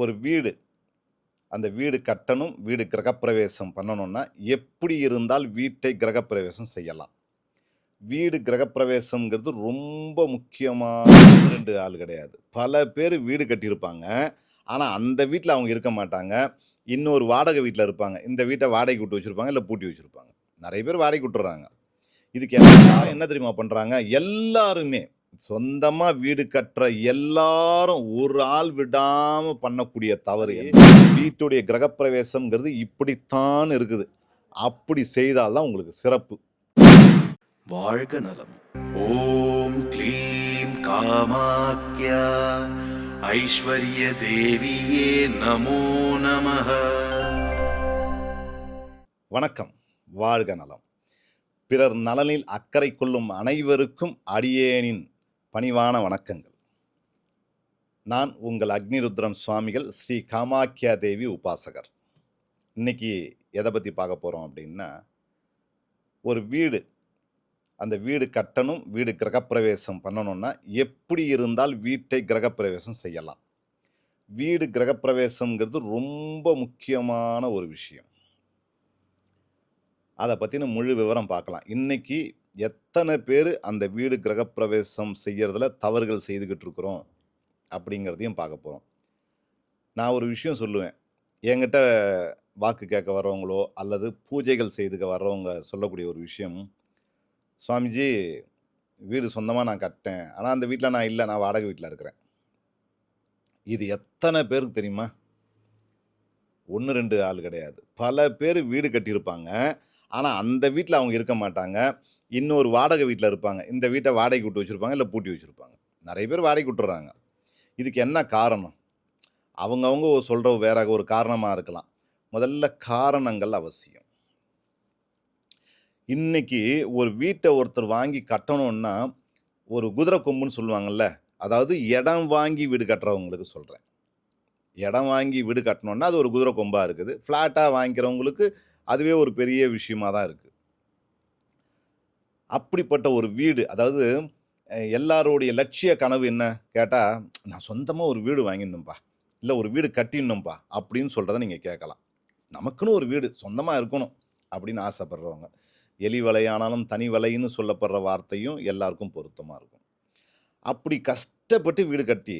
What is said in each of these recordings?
ஒரு வீடு அந்த வீடு கட்டணும் வீடு கிரகப்பிரவேசம் பண்ணணும்னா எப்படி இருந்தால் வீட்டை கிரகப்பிரவேசம் செய்யலாம். வீடு கிரகப்பிரவேசம்ங்கிறது ரொம்ப முக்கியமான ரெண்டு ஆள் கிடையாது. பல பேர் வீடு கட்டியிருப்பாங்க. ஆனால் அந்த வீட்டில் அவங்க இருக்க மாட்டாங்க. இன்னொரு வாடகை வீட்டில் இருப்பாங்க. இந்த வீட்டை வாடகைக்கு விட்டு வச்சுருப்பாங்க இல்லை பூட்டி வச்சுருப்பாங்க. நிறைய பேர் வாடகை விட்டுறாங்க இதுக்கு என்ன என்ன தெரியுமா பண்ணுறாங்க எல்லாருமே சொந்தமாக வீடு கட்டுற எல்லாரும் ஒரு ஆள் விடாமல் பண்ணக்கூடிய தவறு வீட்டுடைய கிரகப்பிரவேசம்ங்கிறது இப்படித்தான் இருக்குது. அப்படி செய்தால்தான் உங்களுக்கு சிறப்பு. வாழ்க நலம். ஓம் க்ளீம் காமாக்யா. ஐஸ்வர்ய தேவியே நமோ நமः வணக்கம். வாழ்க நலம். பிறர் நலனில் அக்கறை கொள்ளும் அனைவருக்கும் அடியேனின் பணிவான வணக்கங்கள். நான் உங்கள் அக்னிருத்ரன் சுவாமிகள் ஸ்ரீ காமாக்கியா தேவி உபாசகர். இன்னைக்கு எதை பற்றி பார்க்க போகிறோம் அப்படின்னா ஒரு வீடு அந்த வீடு கட்டணும் வீடு கிரகப்பிரவேசம் பண்ணணும்னா எப்படி இருந்தால் வீட்டை கிரகப்பிரவேசம் செய்யலாம். வீடு கிரகப்பிரவேசங்கிறது ரொம்ப முக்கியமான ஒரு விஷயம். அதை பற்றின முழு விவரம் பார்க்கலாம். இன்றைக்கி எத்தனை பேர் அந்த வீடு கிரகப்பிரவேசம் செய்கிறதுல தவறுகள் செய்துக்கிட்டு இருக்கிறோம் அப்படிங்கிறதையும் பார்க்க போகிறோம் நான் ஒரு விஷயம் சொல்லுவேன். என்கிட்ட வாக்கு கேட்க வர்றவங்களோ அல்லது பூஜைகள் செய்துக்க வர்றவங்க சொல்லக்கூடிய ஒரு விஷயம் சுவாமிஜி வீடு சொந்தமாக நான் கட்டேன். ஆனால் அந்த வீட்டில் நான் இல்லை. நான் வாடகை வீட்டில் இருக்கிறேன். இது எத்தனை பேருக்கு தெரியுமா? ஒன்று ரெண்டு ஆள் கிடையாது. பல பேர் வீடு கட்டியிருப்பாங்க. ஆனால் அந்த வீட்டில் அவங்க இருக்க மாட்டாங்க. இன்னொரு வாடகை வீட்டில் இருப்பாங்க. இந்த வீட்டை வாடகைக்கு விட்டு வச்சுருப்பாங்க இல்லை பூட்டி வச்சுருப்பாங்க. நிறைய பேர் வாடகைக்கு விட்டுறாங்க இதுக்கு என்ன காரணம்? அவங்கவுங்க சொல்கிற வேற ஒரு காரணமாக இருக்கலாம். முதல்ல காரணங்கள் அவசியம். இன்னைக்கு ஒரு வீட்டை ஒருத்தர் வாங்கி கட்டணும்னா ஒரு குதிரை கொம்புன்னு சொல்லுவாங்கள்ல அதாவது இடம் வாங்கி வீடு கட்டுறவங்களுக்கு சொல்கிறேன் இடம் வாங்கி வீடு கட்டணுன்னா அது ஒரு குதிரை கொம்பாக இருக்குது. ஃப்ளாட்டாக வாங்கிக்கிறவங்களுக்கு அதுவே ஒரு பெரிய விஷயமாக தான் இருக்குது அப்படிப்பட்ட ஒரு வீடு அதாவது அஹ், எல்லாருடைய லட்சிய கனவு என்ன? கேட்டால் நான் சொந்தமாக ஒரு வீடு வாங்கிடணும்ப்பா இல்லை ஒரு வீடு கட்டிடணும்ப்பா அப்படின்னு சொல்கிறத நீங்கள் கேட்கலாம். நமக்குன்னு ஒரு வீடு சொந்தமாக இருக்கணும் அப்படின்னு ஆசைப்படுறவங்க. எலி வலையானாலும் தனி வலைன்னு சொல்லப்படுற வார்த்தையும் எல்லாருக்கும் பொருத்தமாக இருக்கும். அப்படி கஷ்டப்பட்டு வீடு கட்டி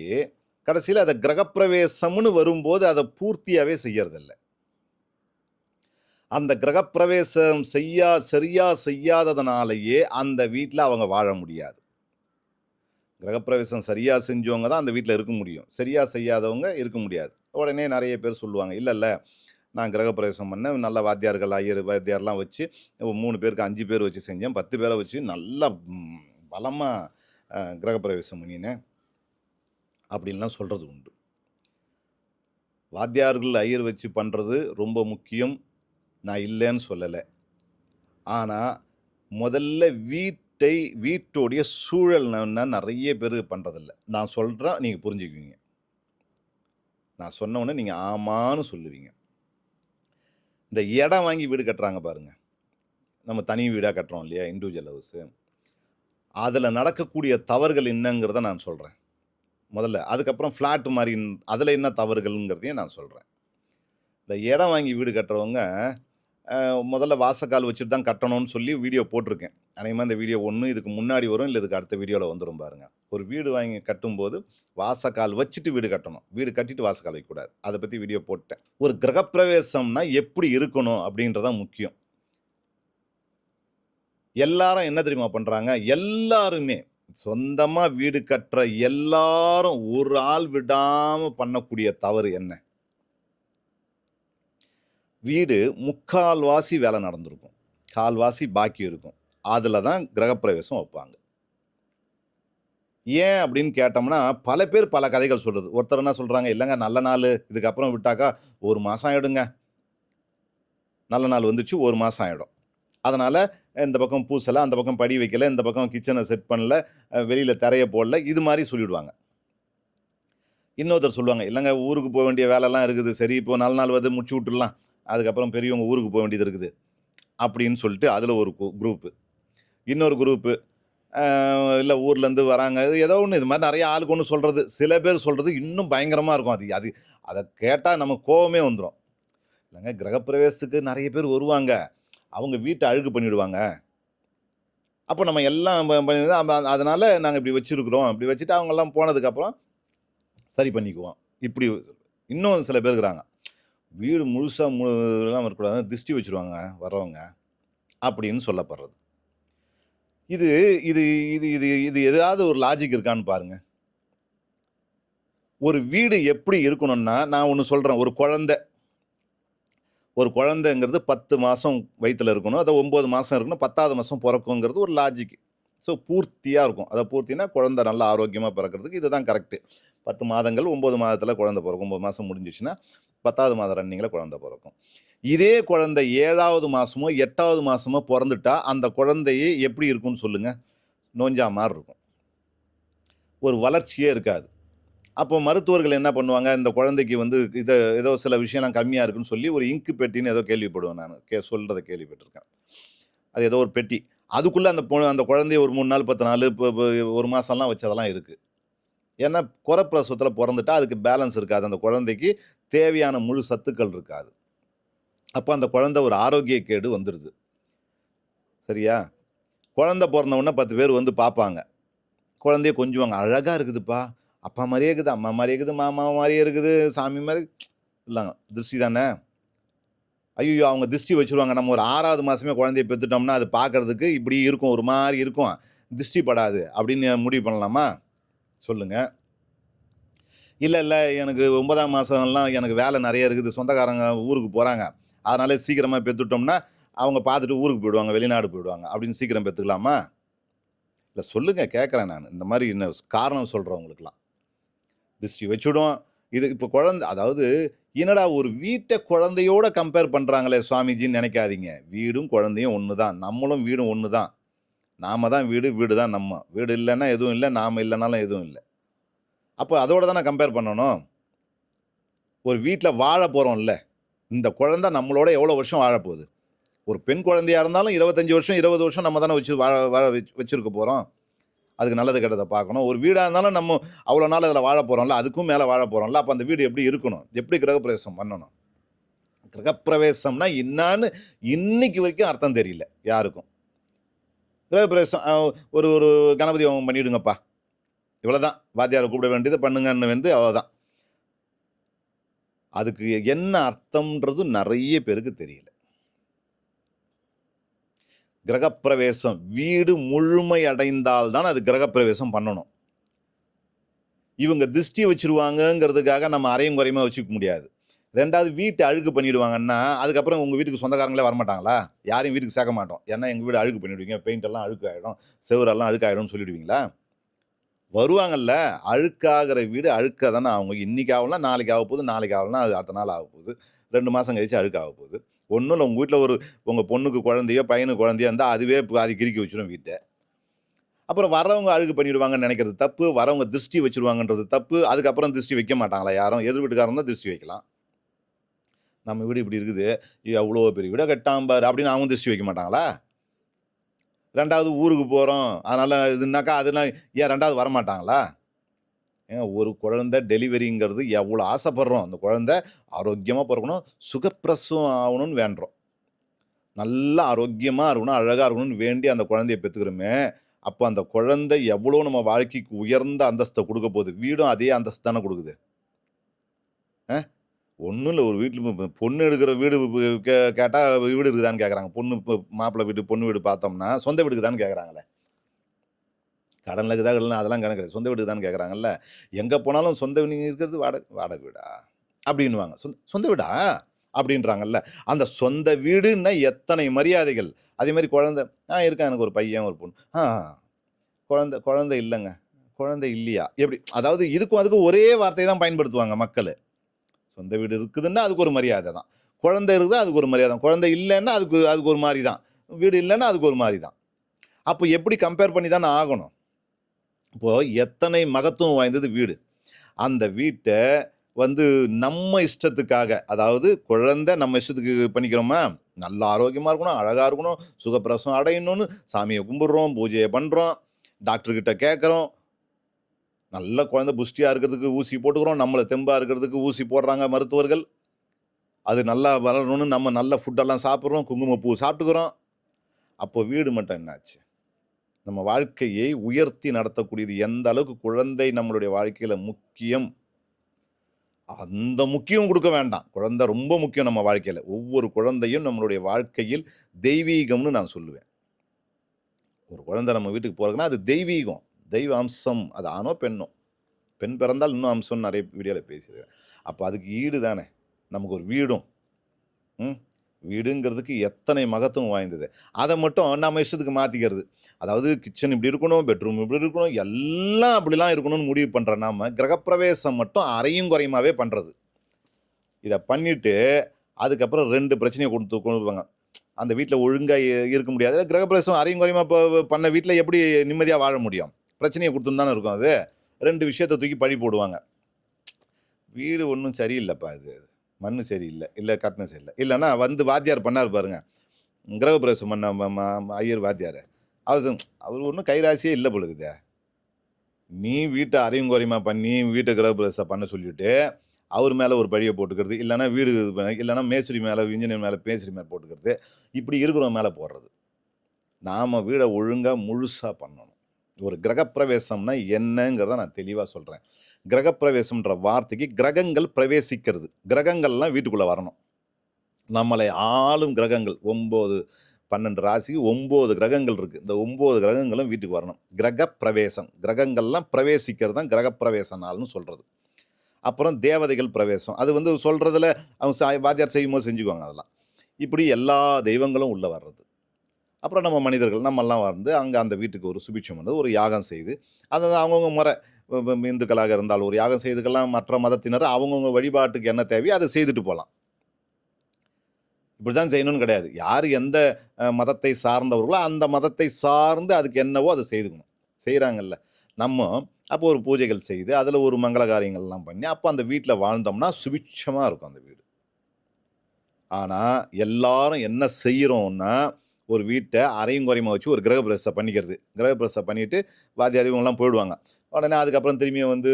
கடைசியில் அதை கிரகப்பிரவேசம்னு வரும்போது அதை பூர்த்தியாகவே செய்யறதில்லை. அந்த கிரகப்பிரவேசம் செய்யா சரியா செய்யாததுனாலேயே அந்த வீட்டில் அவங்க வாழ முடியாது. கிரகப்பிரவேசம் சரியாக செஞ்சவங்க தான் அந்த வீட்டில் இருக்க முடியும். சரியாக செய்யாதவங்க இருக்க முடியாது. உடனே நிறைய பேர் சொல்லுவாங்க இல்லை இல்லை நான் கிரகப்பிரவேசம் பண்ணேன். நல்ல வாத்தியார்கள் ஐயர் வாத்தியார்லாம் வச்சு மூணு பேருக்கு அஞ்சு பேர் வச்சு செஞ்சேன். பத்து பேரை வச்சு நல்லா பலமாக கிரகப்பிரவேசம் பண்ணினேன். அப்படின்லாம் சொல்கிறது உண்டு. வாத்தியார்கள் ஐயர் வச்சு பண்ணுறது ரொம்ப முக்கியம். நான் இல்லைன்னு சொல்லலை. ஆனால் முதல்ல வீட்டை வீட்டோடைய சூழல் என்ன நிறைய பேர் பண்ணுறதில்ல நான் சொல்கிறேன் நீங்கள் புரிஞ்சுக்குவீங்க. நான் சொன்ன உடனே நீங்கள் ஆமான்னு சொல்லுவீங்க. இந்த இடம் வாங்கி வீடு கட்டுறாங்க பாருங்க. நம்ம தனி வீடாக கட்டுறோம் இல்லையா? இண்டிவிஜுவல் ஹவுஸு அதில் நடக்கக்கூடிய தவறுகள் என்னங்கிறத நான் சொல்கிறேன் முதல்ல அதுக்கப்புறம் ஃப்ளாட் மாதிரி அதில் என்ன தவறுகள்ங்கிறதையும் நான் சொல்கிறேன் இந்த இடம் வாங்கி வீடு கட்டுறவங்க முதல்ல வாசக்கால் வச்சுட்டு தான் கட்டணும்னு சொல்லி வீடியோ போட்டிருக்கேன். அநேகமாக இந்த வீடியோ ஒன்று இதுக்கு முன்னாடி வரும் இல்லை இதுக்கு அடுத்த வீடியோவில் வந்துடும் பாருங்கள் ஒரு வீடு வாங்கி கட்டும்போது வாசக்கால் வச்சுட்டு வீடு கட்டணும். வீடு கட்டிட்டு வாசக்கால் வைக்கக்கூடாது. அதை பற்றி வீடியோ போட்டேன். ஒரு கிரகப்பிரவேசம்னா எப்படி இருக்கணும் அப்படின்றதான் முக்கியம். எல்லாரும் என்ன தெரியுமா பண்ணுறாங்க எல்லாருமே சொந்தமாக வீடு கட்டுற எல்லாரும் ஒரு ஆள் விடாமல் பண்ணக்கூடிய தவறு என்ன? வீடு முக்கால்வாசி வேலை நடந்திருக்கும். கால்வாசி பாக்கி இருக்கும். அதில் தான் கிரகப்பிரவேசம் வைப்பாங்க. ஏன் அப்படின்னு கேட்டோம்னா பல பேர் பல கதைகள் சொல்கிறது ஒருத்தர் என்ன சொல்கிறாங்க இல்லைங்க நல்ல நாள். இதுக்கப்புறம் விட்டாக்கா ஒரு மாதம் ஆகிடுங்க நல்ல நாள் வந்துச்சு ஒரு மாதம் ஆகிடும் அதனால் இந்த பக்கம் பூசலை அந்த பக்கம் படி வைக்கல இந்த பக்கம் கிச்சனை செட் பண்ணல வெளியில் திரைய போடல இது மாதிரி சொல்லிவிடுவாங்க இன்னொருத்தர் சொல்லுவாங்க இல்லைங்க ஊருக்கு போக வேண்டிய வேலைலாம் இருக்குது. சரி இப்போ நல்ல நாள் வந்து முடிச்சு விட்டுடலாம். அதுக்கப்புறம் பெரியவங்க ஊருக்கு போக வேண்டியது இருக்குது அப்படின்னு சொல்லிட்டு அதில் ஒரு குரூப்பு இன்னொரு குரூப்பு இல்லை ஊர்லேருந்து வராங்க. இது ஏதோ ஒன்று இது மாதிரி நிறைய ஆளுக்கு ஒன்று சொல்கிறது சில பேர் சொல்கிறது இன்னும் பயங்கரமாக இருக்கும். அது அது அதை கேட்டால் நம்ம கோவமே வந்துடும் இல்லைங்க கிரகப்பிரவேசத்துக்கு நிறைய பேர் வருவாங்க. அவங்க வீட்டை அழுக்கு பண்ணிவிடுவாங்க அப்போ நம்ம எல்லாம் பண்ணி அதனால் நாங்கள் இப்படி வச்சுருக்குறோம். இப்படி வச்சுட்டு அவங்கெல்லாம் போனதுக்கப்புறம் சரி பண்ணிக்குவோம். இப்படி இன்னும் சில பேர் இருக்கிறாங்க. வீடு முழுசாக முழுலாம் எல்லாம் இருக்கக்கூடாது திருஷ்டி வச்சுருவாங்க வர்றவங்க அப்படின்னு சொல்லப்படுறது. இது இது இது இது இது எதாவது ஒரு லாஜிக் இருக்கான்னு பாருங்கள் ஒரு வீடு எப்படி இருக்கணும்னா நான் ஒன்று சொல்கிறேன் ஒரு குழந்த. ஒரு குழந்தைங்கிறது பத்து மாதம் வயிற்றில் இருக்கணும் அதை ஒம்பது மாதம் இருக்கணும் பத்தாவது மாதம் பிறக்குங்கிறது ஒரு லாஜிக் ஸோ பூர்த்தியாக இருக்கும். அதை பூர்த்தினா குழந்தை நல்லா ஆரோக்கியமாக பிறக்கிறதுக்கு இதுதான் கரெக்டு பத்து மாதங்கள் ஒம்பது மாதத்தில் குழந்தை பிறக்கும். ஒம்பது மாதம் முடிஞ்சிச்சுன்னா பத்தாவது மாதம் ரன்னிங்கில் குழந்தை பிறக்கும். இதே குழந்தை ஏழாவது மாதமோ எட்டாவது மாதமோ பிறந்துட்டா அந்த குழந்தையே எப்படி இருக்கும்னு சொல்லுங்கள் நோஞ்சா மாதிரி இருக்கும். ஒரு வளர்ச்சியே இருக்காது. அப்போ மருத்துவர்கள் என்ன பண்ணுவாங்க? இந்த குழந்தைக்கு வந்து இதை ஏதோ சில விஷயம்லாம் கம்மியாக இருக்குன்னு சொல்லி ஒரு இங்கு பெட்டின்னு ஏதோ கேள்விப்படுவேன் நான். கே சொல்கிறத கேள்விப்பட்டிருக்கேன். அது ஏதோ ஒரு பெட்டி. அதுக்குள்ளே அந்த பொ அந்த குழந்தைய ஒரு மூணு நாள் பத்து நாள் இப்போ ஒரு மாதம்லாம் வச்சதெல்லாம் இருக்குது ஏன்னா குறப்பிரசவத்தில் பிறந்துட்டா அதுக்கு பேலன்ஸ் இருக்காது. அந்த குழந்தைக்கு தேவையான முழு சத்துக்கள் இருக்காது. அப்போ அந்த குழந்தை ஒரு ஆரோக்கிய கேடு வந்துடுது சரியா? குழந்த பிறந்தவுடனே பத்து பேர் வந்து பார்ப்பாங்க. குழந்தைய கொஞ்சுவாங்க. அழகாக இருக்குதுப்பா. அப்பா மாதிரியே இருக்குது அம்மா மாதிரியே இருக்குது மாமா மாதிரியே இருக்குது சாமி மாதிரி இல்லைங்க. திருஷ்டி தானே? ஐயோ அவங்க திருஷ்டி வச்சுருவாங்க. நம்ம ஒரு ஆறாவது மாதமே குழந்தைய பெற்றுட்டோம்னா அது பார்க்கறதுக்கு இப்படி இருக்கும் ஒரு மாதிரி இருக்கும். திருஷ்டி படாது அப்படின்னு முடிவு பண்ணலாமா? சொல்லுங்கள் இல்லை இல்லை எனக்கு ஒன்பதாம் மாதம்லாம் எனக்கு வேலை நிறைய இருக்குது. சொந்தக்காரங்க ஊருக்கு போகிறாங்க அதனால சீக்கிரமாக பெற்றுட்டோம்னா அவங்க பார்த்துட்டு ஊருக்கு போயிடுவாங்க வெளிநாடு போயிடுவாங்க. அப்படின்னு சீக்கிரம் பெற்றுக்கலாமா இல்லை சொல்லுங்கள் கேட்குறேன் நான். இந்த மாதிரி என்ன காரணம் சொல்கிறவங்களுக்குலாம் திருஷ்டி வச்சுடும். இது இப்போ குழந்தை அதாவது என்னடா ஒரு வீட்டை குழந்தையோட கம்பேர் பண்ணுறாங்களே சுவாமிஜின்னு நினைக்காதீங்க. வீடும் குழந்தையும் ஒன்று தான் நம்மளும் வீடும் ஒன்று தான் நாம தான் வீடு வீடு தான் நம்ம. வீடு இல்லைன்னா எதுவும் இல்லை நாம் இல்லைனாலும் எதுவும் இல்லை. அப்போ அதோட தானே கம்பேர் பண்ணணும்? ஒரு வீட்டில் வாழ போகிறோம்ல இந்த குழந்த நம்மளோட எவ்வளோ வருஷம் வாழப்போகுது ஒரு பெண் குழந்தையாக இருந்தாலும் இருபத்தஞ்சி வருஷம் இருபது வருஷம் நம்ம தானே வச்சு வாழ வாழ வச்சு வச்சுருக்க போகிறோம் அதுக்கு நல்லது கெட்டதை பார்க்கணும். ஒரு வீடாக இருந்தாலும் நம்ம அவ்வளோ நாள் அதில் வாழ போகிறோம்ல அதுக்கும் மேலே வாழ போகிறோம்ல அப்போ அந்த வீடு எப்படி இருக்கணும்? எப்படி கிரகப்பிரவேசம் பண்ணணும்? கிரகப்பிரவேசம்னா என்னான்னு இன்னைக்கு வரைக்கும் அர்த்தம் தெரியல யாருக்கும். கிரகப்பிரவேசம் ஒரு ஒரு கணபதி ஹோமம் பண்ணிவிடுங்கப்பா இவ்வளோ தான் வாத்தியாரை கூப்பிட வேண்டியதை பண்ணுங்கன்னு வந்து அவ்வளோதான் அதுக்கு என்ன அர்த்தம்ன்றது நிறைய பேருக்கு தெரியல. கிரகப்பிரவேசம் வீடு முழுமை அடைந்தால் தான் அது கிரகப்பிரவேசம் பண்ணணும். இவங்க திருஷ்டி வச்சிருவாங்கங்கிறதுக்காக நம்ம அரையும் குறையுமா வச்சுக்க முடியாது. ரெண்டாவது வீட்டை அழுக்கு பண்ணிவிடுவாங்கன்னா அதுக்கப்புறம் உங்கள் வீட்டுக்கு சொந்தக்காரங்களே வரமாட்டாங்களா? யாரையும் வீட்டுக்கு சேர்க்க மாட்டோம். ஏன்னா எங்கள் வீடு அழுக்கு பண்ணிவிடுவீங்க பெயிண்ட் எல்லாம் அழுக்கு ஆகிடும் செவரெல்லாம் அழுக்கு ஆகிடும்னு சொல்லிடுவீங்களா? வருவாங்கல்ல. அழுக்காகிற வீடு அழுக்க தானே அவங்க இன்றைக்கி ஆகலாம் நாளைக்கு ஆக போகுது. நாளைக்கு ஆகலாம் அது அடுத்த நாள் ஆக போகுது. ரெண்டு மாதம் கழிச்சு அழுக்கு ஆக போகுது. ஒன்றும் இல்லை. உங்கள் வீட்டில் ஒரு உங்கள் பொண்ணுக்கு குழந்தையோ பையனுக்கு குழந்தையோ இருந்தால் அதுவே அது கிறுக்கி வச்சிடும் வீட்டை. அப்புறம் வரவங்க அழுகு பண்ணிடுவாங்கன்னு நினைக்கிறது தப்பு. வரவங்க திருஷ்டி வச்சுருவாங்கன்றது தப்பு. அதுக்கப்புறம் திருஷ்டி வைக்க மாட்டாங்களா யாரும்? எதிர் வீட்டுக்காரன் தான் திருஷ்டி வைக்கலாம். நம்ம வீடு இப்படி இருக்குது. எவ்வளோ பெரிய வீடை கட்டாம்பார் அப்படின்னு அவங்க திருஷ்டி வைக்க மாட்டாங்களா? ரெண்டாவது ஊருக்கு போகிறோம் அதனால் இதுனாக்கா அதெல்லாம் ஏன் ரெண்டாவது வரமாட்டாங்களா? ஏங்க ஒரு குழந்தை டெலிவரிங்கிறது எவ்வளோ ஆசைப்படுறோம். அந்த குழந்த ஆரோக்கியமாக பிறக்கணும் சுகப்பிரசவம் ஆகணும்னு வேண்டுறோம். நல்லா ஆரோக்கியமாக இருக்கணும் அழகாக இருக்கணும்னு வேண்டி அந்த குழந்தைய பெற்றுக்கிறோமே அப்போ அந்த குழந்தை எவ்வளோ நம்ம வாழ்க்கைக்கு உயர்ந்த அந்தஸ்தை கொடுக்க போகுது. வீடும் அதே அந்தஸ்து தானே கொடுக்குது. ஆ? ஒன்றும் இல்லை ஒரு வீட்டில் பொண்ணு எடுக்கிற வீடு கே கேட்டால் வீடு இருக்குதான்னு கேட்குறாங்க பொண்ணு இப்போ மாப்பிள்ளை வீட்டு பொண்ணு வீடு பார்த்தோம்னா சொந்த வீடுக்கு தான் கேட்குறாங்களே கடனில் இருக்குதா கடனில் அதெல்லாம் கணக்கு கிடையாது சொந்த வீடு தான் கேட்குறாங்கல்ல எங்கே போனாலும் சொந்த நீங்கள் இருக்கிறது வாடகை வாடகை வீடா? அப்படின்வாங்க சொந்த சொந்த வீடா? அப்படின்றாங்கல்ல. அந்த சொந்த வீடுன்னா எத்தனை மரியாதைகள்? அதே மாதிரி குழந்தை ஆ இருக்கா எனக்கு ஒரு பையன் ஒரு பொண்ணு. ஆ. குழந்தை குழந்தை இல்லைங்க. குழந்தை இல்லையா? எப்படி? அதாவது இதுக்கும் அதுக்கும் ஒரே வார்த்தையை தான் பயன்படுத்துவாங்க மக்கள். சொந்த வீடு இருக்குதுன்னா அதுக்கு ஒரு மரியாதை தான். குழந்தை இருக்குதா அதுக்கு ஒரு மரியாதை தான். குழந்தை இல்லைன்னா அதுக்கு அதுக்கு ஒரு மாதிரி தான். வீடு இல்லைன்னா அதுக்கு ஒரு மாதிரி தான். அப்போ எப்படி கம்பேர் பண்ணி தானே ஆகணும்? இப்போது எத்தனை மகத்துவம் வாய்ந்தது வீடு. அந்த வீட்டை வந்து நம்ம இஷ்டத்துக்காக அதாவது குழந்தை நம்ம இஷ்டத்துக்கு பண்ணிக்கிறோமா? நல்ல ஆரோக்கியமாக இருக்கணும் அழகாக இருக்கணும் சுகப்பிரசவம் அடையணும்னு சாமியை கும்பிட்றோம் பூஜையை பண்ணுறோம் டாக்டர்கிட்ட கேட்குறோம் நல்ல குழந்தை புஷ்டியாக இருக்கிறதுக்கு ஊசி போட்டுக்கிறோம். நம்மளை தெம்பாக இருக்கிறதுக்கு ஊசி போடுறாங்க மருத்துவர்கள். அது நல்லா வளரணும்னு நம்ம நல்ல ஃபுட்டெல்லாம் சாப்பிட்றோம் குங்குமப்பூ சாப்பிட்டுக்கிறோம். அப்போ வீடு மட்டும் என்னாச்சு? நம்ம வாழ்க்கையை உயர்த்தி நடத்தக்கூடியது எந்த அளவுக்கு குழந்தை நம்மளுடைய வாழ்க்கையில் முக்கியம். அந்த முக்கியம் கொடுக்க வேண்டாம். குழந்தை ரொம்ப முக்கியம் நம்ம வாழ்க்கையில் ஒவ்வொரு குழந்தையும் நம்மளுடைய வாழ்க்கையில் தெய்வீகம்னு நான் சொல்லுவேன். ஒரு குழந்தை நம்ம வீட்டுக்கு போகிறதுனா அது தெய்வீகம். தெய்வ அம்சம். அது ஆணோ, பெண்ணோ. பெண் பிறந்தால் இன்னும் அம்சம்னு நிறைய வீடியோவில் பேசியிருக்கேன். அப்போ அதுக்கு ஈடு தானே. நமக்கு ஒரு வீடும். ம். வீடுங்கிறதுக்கு எத்தனை மகத்துவம் வாய்ந்தது. அதை மட்டும் நம்ம இஷ்டத்துக்கு மாற்றிக்கிறது அதாவது கிச்சன் இப்படி இருக்கணும், பெட்ரூம் இப்படி இருக்கணும், எல்லாம் அப்படிலாம் இருக்கணும்னு முடிவு பண்ணுற நாம் கிரகப்பிரவேசம் மட்டும் அரையும் குறையுமாவே பண்ணுறது இதை பண்ணிவிட்டு அதுக்கப்புறம் ரெண்டு பிரச்சனையை கொடுத்து கொடுப்பாங்க அந்த வீட்டில் ஒழுங்காக இருக்க முடியாது. கிரகப்பிரவேசம் அறையும் குறையுமா இப்போ பண்ண வீட்டில் எப்படி நிம்மதியாக வாழ முடியும்? பிரச்சனையை கொடுத்துன்னு தானே இருக்கும் அது. ரெண்டு விஷயத்தை தூக்கி பழி போடுவாங்க. வீடு ஒன்றும் சரியில்லைப்பா இது. மண்ணு சரியில்லை இல்லை கட்டினம் சரியில்லை இல்லைன்னா வந்து வாத்தியார் பண்ணார் பாருங்க. கிரகப்பிரவேசம் பண்ண ஐயர் வாத்தியார் அவர் அவர் ஒன்றும் கைராசியே இல்லை போல நீ வீட்டை அரையும் குறையுமா பண்ணி, வீட்டை கிரகப்பிரவேசம் பண்ண சொல்லிட்டு, அவர் மேலே ஒரு பழியை போட்டுக்கிறது. இல்லைனா வீடு இல்லைனா மேஸ்திரி மேலே இன்ஜினியர் மேலே மேஸ்திரி மேலே போட்டுக்கிறது. இப்படி இருக்கிறவங்க மேலே போடுறது. நாம் வீடை ஒழுங்காக முழுசாக பண்ணணும். ஒரு கிரகப்பிரவேசம்னா என்னங்கிறத நான் தெளிவாக சொல்கிறேன் கிரகப்பிரவேசம்ன்ற வார்த்தைக்கு கிரகங்கள் பிரவேசிக்கிறது. கிரகங்கள்லாம் வீட்டுக்குள்ளே வரணும். நம்மளை ஆளும் கிரகங்கள் ஒம்பது பன்னெண்டு ராசிக்கு ஒம்பது கிரகங்கள் இருக்குது இந்த ஒம்பது கிரகங்களும் வீட்டுக்கு வரணும். கிரகப்பிரவேசம். கிரகங்கள்லாம் பிரவேசிக்கிறது தான் கிரகப்பிரவேச நாள்னு சொல்கிறது அப்புறம் தேவதைகள் பிரவேசம். அது வந்து சொல்கிறதுல அவங்க வாத்தியார் செய்யும்போது செஞ்சுக்குவாங்க அதெல்லாம். இப்படி எல்லா தெய்வங்களும் உள்ளே வர்றது. அப்புறம் நம்ம மனிதர்கள் நம்மெல்லாம் வந்து அங்கே அந்த வீட்டுக்கு ஒரு சுபிட்சம் வந்து ஒரு யாகம் செய்து, அதை அவங்கவுங்க முறை இந்துக்களாக இருந்தால் ஒரு யாகம் செய்துக்கெல்லாம் மற்ற மதத்தினர் அவங்கவுங்க வழிபாட்டுக்கு என்ன தேவையோ அதை செய்துட்டு போகலாம் இப்படி தான் செய்யணும்னு கிடையாது. யார் எந்த மதத்தை சார்ந்தவர்களோ, அந்த மதத்தை சார்ந்து அதுக்கு என்னவோ அதை செய்துக்கணும். செய்கிறாங்கல்ல நம்ம அப்போ ஒரு பூஜைகள் செய்து, அதில் ஒரு மங்கள காரியங்கள்லாம் பண்ணி, அப்போ அந்த வீட்டில் வாழ்ந்தோம்னா சுபிட்சமாக இருக்கும் அந்த வீடு. ஆனால் எல்லாரும் என்ன செய்கிறோன்னா ஒரு வீட்டை அரையும் குறையுமா வச்சு ஒரு கிரகப்பிரவேசம் பண்ணிக்கிறது. கிரகப்பிரவேசம் பண்ணிவிட்டு வாத்தியார் இவங்கலாம் போயிடுவாங்க. உடனே அதுக்கப்புறம் திரும்பியும் வந்து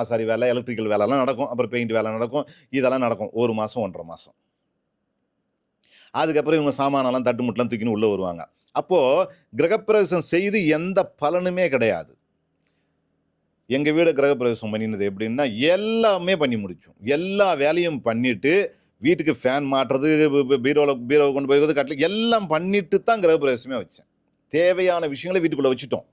ஆசாரி வேலை, எலக்ட்ரிக்கல் வேலைலாம் நடக்கும். அப்புறம் பெயிண்ட் வேலை நடக்கும். இதெல்லாம் நடக்கும். ஒரு மாதம் ஒன்றரை மாதம் அதுக்கப்புறம் இவங்க சாமானெல்லாம் தட்டுமுட்டெலாம் தூக்கின்னு உள்ளே வருவாங்க. அப்போது கிரகப்பிரவேசம் செய்து எந்த பலனுமே கிடையாது. எங்கள் வீடு கிரகப்பிரவேசம் பண்ணினது எப்படின்னா, எல்லாமே பண்ணி முடிச்சோம். எல்லா வேலையும் பண்ணிவிட்டு வீட்டுக்கு ஃபேன் மாட்டுறது, பீரோவில் பீரோவை கொண்டு போய் கட்டில் எல்லாம் பண்ணிட்டு தான் கிரகப்பிரவேசமே வச்சேன். தேவையான விஷயங்களை வீட்டுக்குள்ளே வச்சுட்டோம்.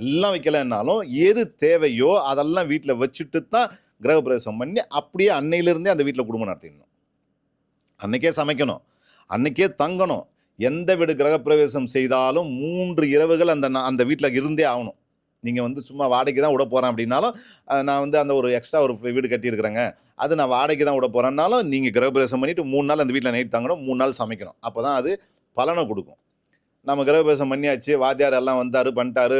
எல்லாம் வைக்கலைன்னாலும் எது தேவையோ அதெல்லாம் வீட்டில் வச்சுட்டு தான் கிரகப்பிரவேசம் பண்ணி, அப்படியே அன்னையிலிருந்தே அந்த வீட்டில் குடும்பம் நடத்திடணும். அன்னைக்கே சமைக்கணும். அன்னைக்கே தங்கணும். எந்த வீடு கிரகப்பிரவேசம் செய்தாலும் மூன்று இரவுகள் அந்த அந்த வீட்டில் இருந்தே ஆகணும். நீங்கள் வந்து சும்மா வாடகைக்கு தான் விட போகிறேன் அப்படின்னாலும், நான் வந்து அந்த ஒரு எக்ஸ்ட்ரா ஒரு வீடு கட்டியிருக்கிறேங்க. அது நான் வாடகைக்கு தான் விட போகிறேன்னாலும் நீங்கள் கிரகபிரவேசம் பண்ணிவிட்டு மூணு நாள் அந்த வீட்டில் நைட் தங்கணும். மூணு நாள் சமைக்கணும். அப்போ தான் அது பலனை கொடுக்கும் நம்ம கிரகபிரவேசம் பண்ணியாச்சு. வாத்தியார் எல்லாம் வந்தார் பண்ணிட்டாரு.